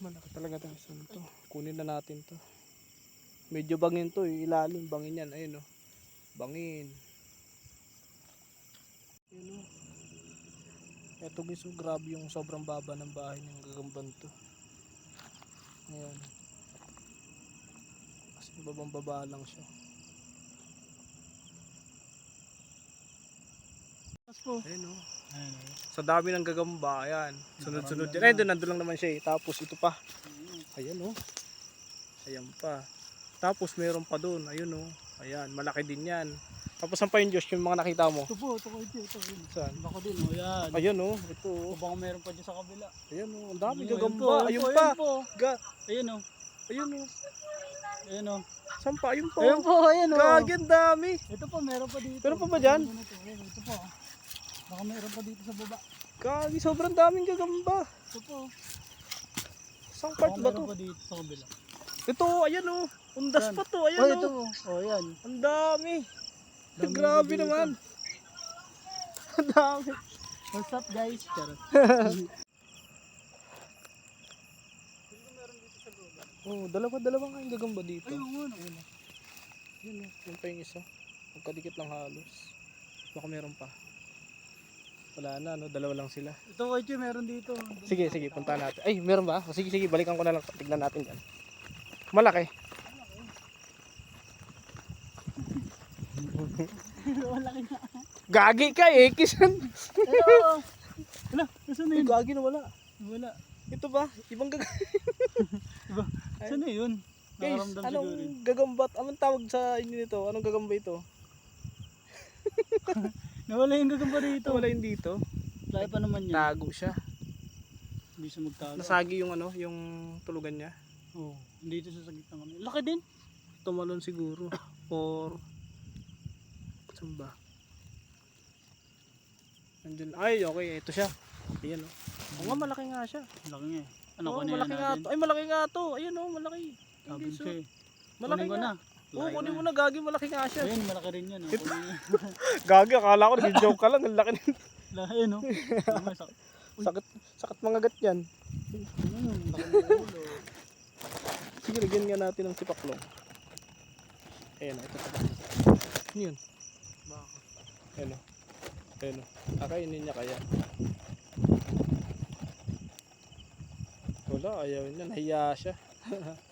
Malaki talaga tayo sa to. Kunin na natin to. Medyo bangin to eh. Ilalim. Bangin yan. Ayun oh. Bangin. Ayun oh. Eto guys oh. Grabe yung sobrang baba ng bahay ng gagamban to. Ayan. Kasi babang baba lang siya. Tapos po. Ayun oh. Sa dami ng gagamba. Ayan. Sunod-sunod yan. Ayun doon. Nandun lang naman siya eh. Tapos ito pa. Ayan oh. Ayan pa. Tapos meron pa doon. Ayun oh. Ayan, malaki din yan. Tapos saan pa yung Diyos yung mga nakita mo? Ito po, ito ko ito, ito. Saan? Bako din, oh, yan. Ayan oh, ito oh. O baka meron pa dyan sa kabila. Ayan oh, ang dami Ayun gagamba. po, Ayun pa. Ga, Ayun oh. ayun oh. Ayun oh. Saan pa? Ayun pa. Ayun oh. po, ayun oh. Gagi, ang dami. Ito po, meron pa dito. Meron pa ba dyan? Ito, po. Baka meron pa dito sa baba. Gagi, sobrang daming gagamba. Ito po. Saan Baka part ba meron to? pa dito sa kabila. Ito, ayan oh. Undas Saan? pa to. Oh, Ayan ito oh. oh. Oh, yan. Ang dami. Dami Grabe naman. Ang dami. What's up guys? Charot. Oh, dalawa-dalawa nga yung gagamba dito. Ayun, ano. Oh. Yun oh. Yun pa yung isa. Magkadikit lang halos. Baka meron pa. Wala na, no? Dalawa lang sila. Ito, Oichi, meron dito. Sige, sige, punta natin. Ay, meron ba? O, sige, sige, balikan ko na lang. Tignan natin yan. Malaki. Wala ka na. Gagi ka eh. Kisan. Ayun. Wala, nasa na yun? Gagi na wala. Wala. Ito ba? Ibang gag... Diba? Saan na yun? Guys, Nakaramdam anong siguro yun. gagambat? Anong tawag sa inyo nito? Anong gagamba ito? Nawala yung gagamba dito. Ito wala yun dito. Laki pa naman yan. Tago siya. Hindi siya magtago. Nasagi yung ano, yung tulugan niya. Oo. Dito siya sa gitna kami. Laki din. Tumalon siguro. Or... Saan ba? Nandun. Ay, okay. Ito siya. Ayan oh. Oo nga, malaki nga siya. Laki nga eh. Ano Oo, kunin malaki nga to. Ay, malaki nga to. Ayan oh, malaki. Sabi siya so, eh. malaki ko nga. na. Oo, Laki kunin mo na. Gagi, malaki nga siya. Ayun, malaki rin yan. oh. Niya. Gagi, akala ko nag-joke ka lang. Ang laki nito. Laki no? Sakit, sakit mga gat yan. Sige, lagyan nga natin ng sipaklong. Ayan oh, ito pa. Ano yun? Bakit? Ayan oh. Ayan oh. Kakainin niya kaya. Wala, ayaw niya. Nahiya siya.